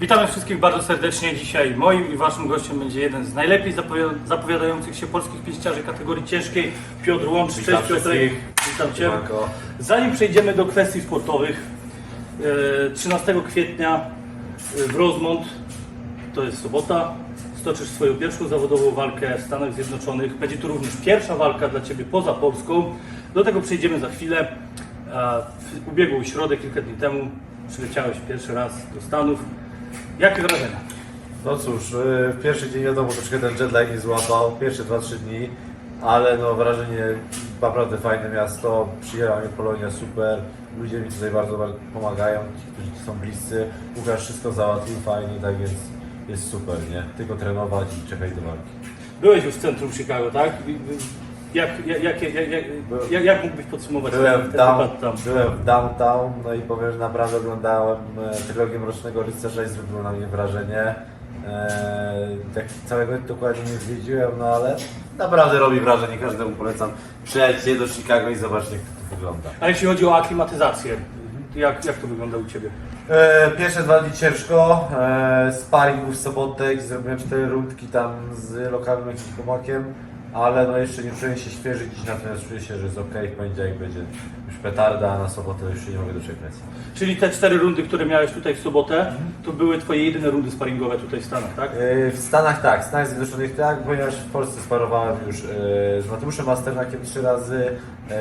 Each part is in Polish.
Witamy wszystkich bardzo serdecznie. Dzisiaj moim i waszym gościem będzie jeden z najlepiej zapowi- zapowiadających się polskich pięściarzy kategorii ciężkiej, Piotr Łącz. Witam Cześć Piotrek. wszystkich. Witam Cię. Siemanko. Zanim przejdziemy do kwestii sportowych, e, 13 kwietnia e, w Rozmont, to jest sobota, stoczysz swoją pierwszą zawodową walkę w Stanach Zjednoczonych. Będzie to również pierwsza walka dla Ciebie poza Polską. Do tego przejdziemy za chwilę. W ubiegłą środę, kilka dni temu, przyleciałeś pierwszy raz do Stanów. Jakie wrażenia? No cóż, yy, w pierwszy dzień wiadomo, troszkę ten jetlag nie złapał, pierwsze 2-3 dni, ale no wrażenie, naprawdę fajne miasto, przyjęła mnie Polonia super, ludzie mi tutaj bardzo, bardzo pomagają, ci, którzy są bliscy, Łukasz wszystko załatwił fajnie, tak więc jest super, nie? Tylko trenować i czekać do walki. Byłeś już w centrum Chicago, tak? Jak, jak, jak, jak, jak, jak, jak mógłbyś podsumować Byłem ten w, down, tam? byłem w downtown, no i powiem, że naprawdę oglądałem e, trylogię Mrocznego Rycerza i zrobiło na mnie wrażenie. E, tak całego dokładnie nie zwiedziłem, no ale naprawdę robi wrażenie, każdemu polecam. Przyjedźcie do Chicago i zobaczcie jak to wygląda. A jeśli chodzi o aklimatyzację, jak, jak to wygląda u Ciebie? E, pierwsze dwa dni ciężko, e, sparring był w sobotę, gdzie zrobiłem cztery rundki tam z lokalnym jakimś chłopakiem, ale no jeszcze nie czuję się świeży dziś, natomiast czuję się, że jest ok, w poniedziałek będzie już petarda, a na sobotę już się nie mogę doczekać. Czyli te cztery rundy, które miałeś tutaj w sobotę, to były Twoje jedyne rundy sparingowe tutaj w Stanach, tak? E, W Stanach tak, w Stanach Zjednoczonych tak, ponieważ w Polsce sparowałem już e, z Mateuszem Masternakiem trzy razy,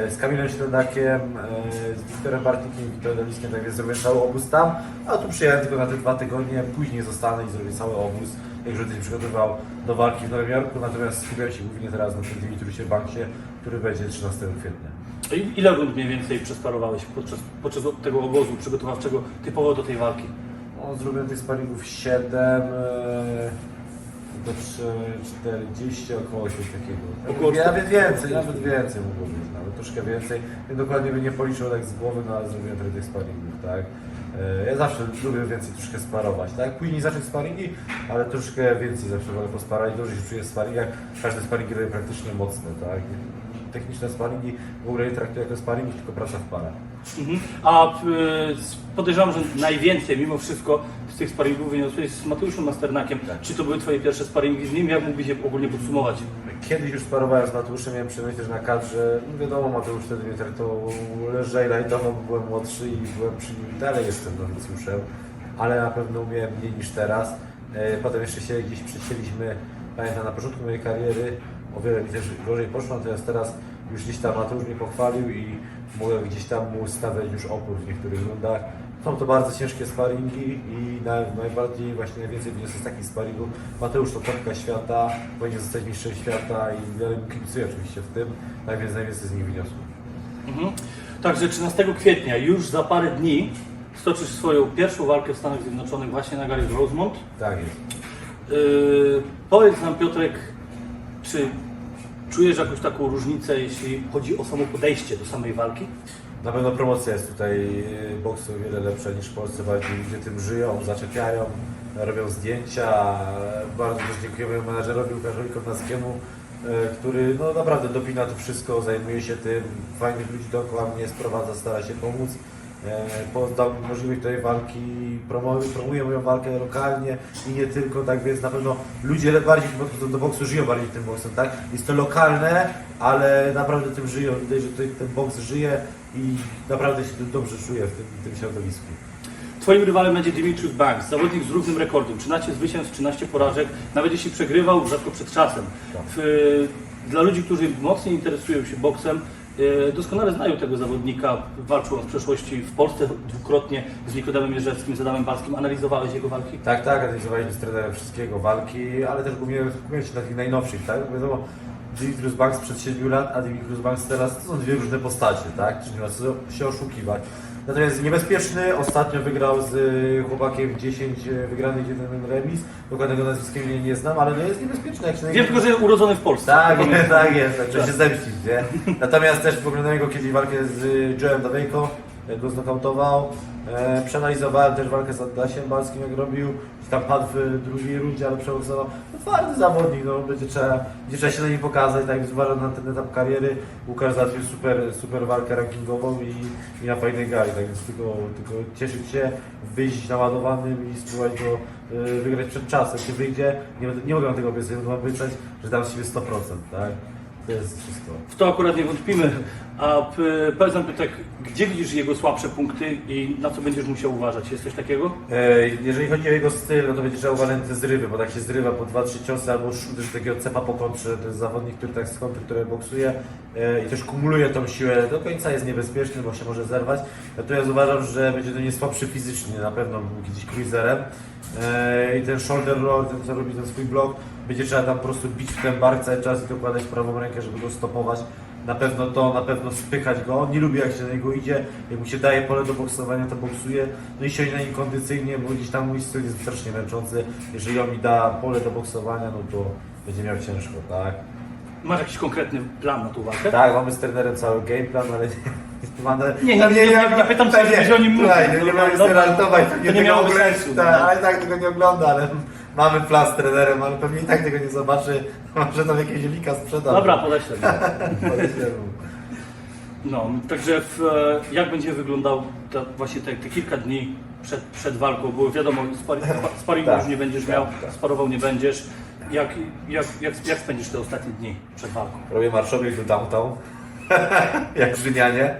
z Kamilem Śledakiem, e, z Wiktorem Bartnikiem i Wiktorem Dawiskiem, tak więc zrobiłem cały obóz tam, a tu przyjechałem tylko na te dwa tygodnie, później zostanę i zrobię cały obóz, jak już będę się przygotowywał do walki w Nowym Jorku, natomiast skupiam się głównie teraz na tym Dimitrusie Banksie, który będzie 13 kwietnia. I ile rund mniej więcej przesparowałeś podczas, podczas tego obozu przygotowawczego typowo do tej walki? No, zrobiłem tych sparingów 7 3, 40, około coś takiego. Około Nawet więcej, nawet więcej mogło być, nawet troszkę więcej. Ja dokładnie bym nie policzył tak z głowy, no ale zrobiłem trochę tych sparingów, tak. E, Ja zawsze lubię więcej troszkę sparować, tak? Później zacząć sparingi, ale troszkę więcej zawsze wolę posparać, dobrze się czuję w sparingach. Każde sparingi robię praktycznie mocne, tak? Techniczne sparingi w ogóle nie traktuję jako sparingi, tylko praca w parach. Mhm. A y, s- podejrzewam, że najwięcej mimo wszystko z tych sparingów wyniosłeś z Mateuszem Masternakiem. Czy to były Twoje pierwsze sparingi z nim? Jak mógłbyś je ogólnie podsumować? Kiedyś już sparowałem z Mateuszem, miałem przyjemność też na kadrze. No wiadomo, Mateusz wtedy mnie traktował lżej lajtowo, bo byłem młodszy i byłem przy nim dalej jestem nowicjuszem, ale na pewno umiałem mniej niż teraz. E, Potem jeszcze się gdzieś przycięliśmy, pamiętam na początku mojej kariery, o wiele gorzej poszło, natomiast teraz już gdzieś tam Mateusz mnie pochwalił i mogłem gdzieś tam mu stawiać już opór w niektórych rundach. Są to bardzo ciężkie sparingi i na, najbardziej, właśnie najwięcej wyniosę z takich sparingów. Mateusz to topka świata, powinien zostać mistrzem świata i wiele mi kibicuje oczywiście w tym, tak więc najwięcej z nich wyniosłem. Mhm. Także 13 kwietnia, już za parę dni, stoczysz swoją pierwszą walkę w Stanach Zjednoczonych właśnie na gali Rosemont. Tak jest. Yy, powiedz nam Piotrek, czy czujesz jakąś taką różnicę, jeśli chodzi o samo podejście do samej walki? Na pewno promocja jest tutaj y, boksu o wiele lepsza niż w Polsce, bardziej ludzie tym żyją, zaczepiają, robią zdjęcia. Bardzo też dziękujemy menadżerowi Łukaszowi Kornackiemu, y, który no, naprawdę dopina to wszystko, zajmuje się tym, fajnych ludzi dookoła mnie sprowadza, stara się pomóc. E, po- Dał mi możliwość tej walki, promuję, promuję moją walkę lokalnie i nie tylko, tak więc na pewno ludzie bardziej podchodzą do boksu, żyją bardziej tym boksem, tak? Jest to lokalne, ale naprawdę tym żyją, widać, że tutaj ten boks żyje i naprawdę się dobrze czuję w tym, tym środowisku. Twoim rywalem będzie Dimitrius Banks, zawodnik z równym rekordem. 13 zwycięstw, 13 porażek, nawet jeśli przegrywał, rzadko przed czasem. Tak. W, dla ludzi, którzy mocniej interesują się boksem, e, doskonale znają tego zawodnika. Walczył on w przeszłości w Polsce dwukrotnie z Nikodemem Jerzewskim, z Adamem Balskim. Analizowałeś jego walki? Tak, tak, analizowaliśmy z trenerem wszystkiego, walki, ale też głównie się na tych najnowszych, tak? Wiadomo, Dimitrius Banks przed 7 lat, a Dimitrius Banks teraz to są dwie różne postacie, tak? Czyli nie ma co się oszukiwać. Natomiast niebezpieczny, ostatnio wygrał z y, chłopakiem 10 wygranych, jeden remis. Dokładnego nazwiska nie, nie znam, ale no jest niebezpieczny. Jak się Wiem tylko, że jest urodzony w Polsce. Tak, jest, tak jest, tak, trzeba się zemścić, nie? Natomiast też poglądałem go kiedyś walkę z y, Joe'em Dawejko, go znokautował. E, przeanalizowałem też walkę z Adasiem Balskim, jak robił. Tam padł w drugiej rundzie, ale przegłosował. No, twardy zawodnik, no, będzie, trzeba, będzie trzeba się na nim pokazać, tak jak na ten etap kariery. Łukasz załatwił super, super walkę rankingową i, i na fajnej gali, tak więc tylko, tylko cieszyć się, wyjść naładowanym i spróbować go y, wygrać przed czasem. Czy wyjdzie, nie, nie mogę tego obiecać, mogę obiecać, że dam z siebie 100%, tak? To jest wszystko. W to akurat nie wątpimy. A p- powiedz nam Piotrek, gdzie widzisz jego słabsze punkty i na co będziesz musiał uważać? Jest coś takiego? E, Jeżeli chodzi o jego styl, no to będzie trzeba uważać na te zrywy, bo tak się zrywa po 2-3 ciosy albo uderzy takiego cepa po kontrze. To jest zawodnik, który tak z kontry, który boksuje e, i też kumuluje tą siłę do końca, jest niebezpieczny, bo się może zerwać. Natomiast uważam, że będzie to nie słabszy fizycznie, na pewno był kiedyś cruiserem. E, I ten shoulder roll, ten co robi ten swój blok, będzie trzeba tam po prostu bić w ten bark cały czas i dokładać prawą rękę, żeby go stopować. Na pewno to, na pewno spychać go. On nie lubi jak się na niego idzie, jak mu się daje pole do boksowania, to boksuje. No i siedzi na nim kondycyjnie, bo gdzieś tam mój styl jest strasznie męczący. Jeżeli on mi da pole do boksowania, no to będzie miał ciężko, tak? Masz jakiś konkretny plan na tą walkę? Tak, mamy z trenerem cały game plan, ale nie mamy. Nie, nie, nie, nie, nie pytam, będziesz o nim mówił. tak, Nie, nie Dobra, mamy dobra. startować, To nie, nie tego miałoby ogląda- sensu, Tak, no. ale tak tego nie ogląda, ale mamy plan z trenerem, ale pewnie i tak tego nie zobaczy. Może tam jakiegoś lika sprzeda. Dobra, podeślę. Podeślę mu. No, także w, e, jak będzie wyglądał ta, właśnie te, te kilka dni przed, przed walką, bo wiadomo, spari, spa- sparingu Tak, już nie będziesz tak, miał, tak. sparował nie będziesz. Jak, jak, jak, jak spędzisz te ostatnie dni przed walką? Robię marszowiek do downtown, jak Rzymianie.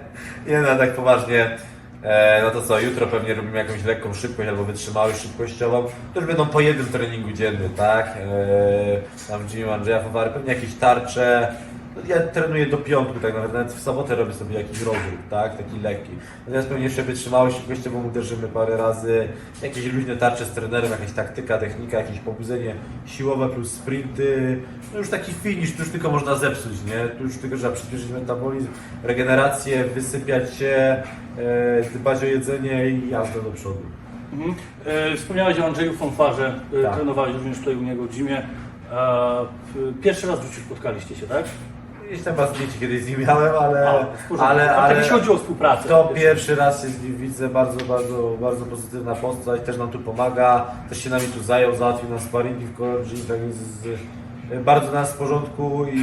Nie no, tak poważnie. E, no to co, jutro pewnie robimy jakąś lekką szybkość albo wytrzymałość szybkościową. To już będą po jednym treningu dziennym, tak? E, tam w Andrzeja Fawary, pewnie jakieś tarcze. Ja trenuję do piątku, tak nawet, nawet w sobotę robię sobie jakiś rozruch, tak? Taki lekki. Natomiast pewnie jeszcze wytrzymałość szybkościową uderzymy parę razy. Jakieś luźne tarcze z trenerem, jakaś taktyka, technika, jakieś pobudzenie siłowe plus sprinty. No już taki finish, tu już tylko można zepsuć, nie? Tu już tylko trzeba przyspieszyć metabolizm, regenerację, wysypiać się, e, dbać o jedzenie i jazdę do przodu. Mhm. E, wspomniałeś o Andrzeju Fonfarze, e, Tak. trenowałeś również tutaj u niego w gymie. Pierwszy raz w życiu spotkaliście się, tak? Gdzieś tam was zdjęcie kiedyś z nim miałem, ale, ale, ale tak jeśli chodzi o współpracę. to pierwszy raz się z nim widzę, bardzo, bardzo, bardzo pozytywna postać, też nam tu pomaga, też się nami tu zajął, załatwił nas sparingi w Color Gym, tak więc z, bardzo nas w porządku i,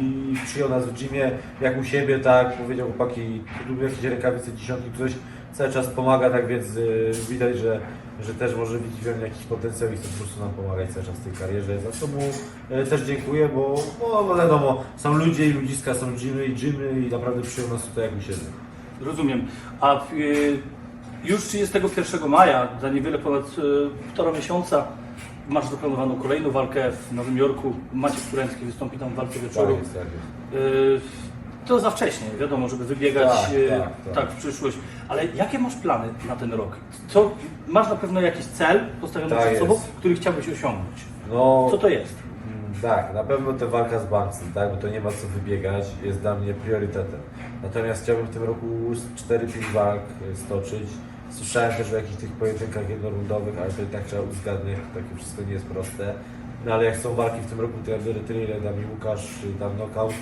i przyjął nas w gymie jak u siebie, tak, powiedział chłopaki, tu jakieś rękawice, dziesiątki, coś, cały czas pomaga, tak więc y, widać, że, że też może widzi we mnie jakiś potencjał i chce po prostu nam pomagać cały czas w tej karierze, za co mu y, też dziękuję, bo, bo, bo wiadomo, są ludzie i ludziska, są gymy i gymy i naprawdę przyjął nas tutaj jak siebie. Rozumiem. A w, y, już 31 maja, za niewiele ponad y, półtora miesiąca, masz zaplanowaną kolejną walkę w Nowym Jorku. Maciek Kuręcki wystąpi tam w walce wieczoru. jest, tak jest. Y, to za wcześnie, wiadomo, żeby wybiegać Tak, y, tak, tak. tak, w przyszłość. Ale jakie masz plany na ten rok? Co, masz na pewno jakiś cel postawiony Tak przed sobą, jest. który chciałbyś osiągnąć. No, Co to jest? Mm, Tak, na pewno ta walka z Barcem, tak, bo to nie ma co wybiegać, jest dla mnie priorytetem. Natomiast chciałbym w tym roku 4-5 walk e, stoczyć. Słyszałem też o jakichś tych pojedynkach jednorundowych, ale to i tak trzeba uzgadniać, to takie wszystko nie jest proste. No ale jak są walki w tym roku, to ja biorę tyle, ile da mi Łukasz, y, dam knockout.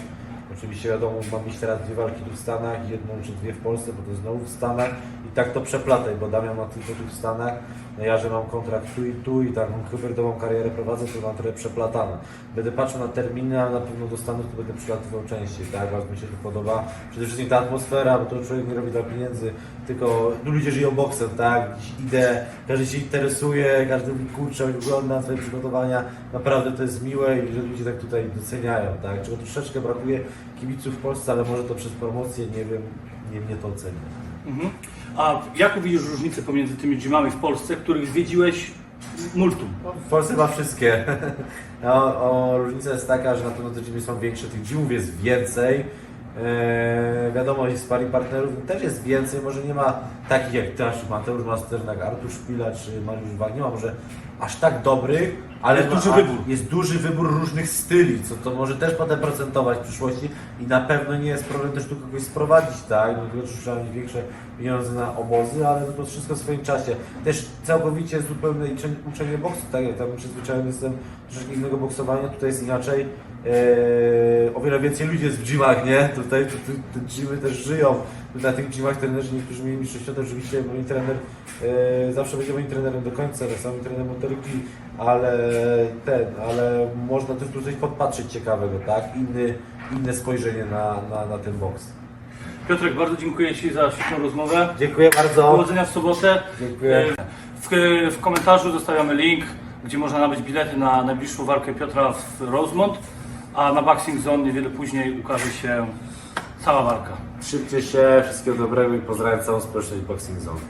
Oczywiście wiadomo, mam mieć teraz dwie walki tu w Stanach, jedną czy dwie w Polsce, bo to znowu w Stanach. I tak to przeplataj, bo Damian ma tylko tu w Stanach, no ja, że mam kontrakt tu i tu i taką hybrydową karierę prowadzę, to mam trochę przeplatane. Będę patrzył na terminy, ale na pewno do Stanów to będę przylatywał częściej, tak, bardzo mi się to podoba. Przede wszystkim ta atmosfera, bo to człowiek nie robi dla pieniędzy, tylko tu ludzie żyją boksem, tak, idę, każdy się interesuje, każdy mówi, kurczę, ogląda swoje przygotowania, naprawdę to jest miłe i że ludzie tak tutaj doceniają, tak, czego troszeczkę brakuje kibiców w Polsce, ale może to przez promocję, nie wiem, nie mnie to ocenia. Mhm. A jaką widzisz różnicę pomiędzy tymi gymami w Polsce, których zwiedziłeś multum? W Polsce ma wszystkie. No, o, różnica jest taka, że na pewno te gimy są większe, tych gymów jest więcej. Eee, wiadomo, i sparring partnerów też jest więcej, może nie ma takich jak Mateusz Masternak, Artur Szpila czy Mariusz Wag, nie ma może aż tak dobrych, ale Jest duży wybór. jest duży wybór różnych styli, co to może też potem procentować w przyszłości i na pewno nie jest problem też tu kogoś sprowadzić, tak? No tylko trzeba mieć większe pieniądze na obozy, ale to wszystko w swoim czasie. Też całkowicie zupełne uczenie- boksu, tak? Ja tam przyzwyczajony jestem do troszeczkę innego boksowania, tutaj jest inaczej. e, o wiele więcej ludzi jest w gymach, nie? Tutaj tu, tu, te gymy też żyją. Na tych gymach trenerzy niektórzy mieli mistrzostwo, oczywiście mój trener e, zawsze będzie moim trenerem do końca, tak samo trener motoryki, ale ten, ale można też tu coś podpatrzeć ciekawego, tak? Inny, inne spojrzenie na, na, na ten boks. Piotrek, bardzo dziękuję Ci za świetną rozmowę. Dziękuję bardzo. Powodzenia w sobotę. Dziękuję. E, W, w komentarzu zostawiamy link, gdzie można nabyć bilety na najbliższą walkę Piotra w Rosemont, a na Boxing Zone niewiele później ukaże się cała walka. Trzymcie się, wszystkiego dobrego i pozdrawiam całą społeczność Boxing Zone.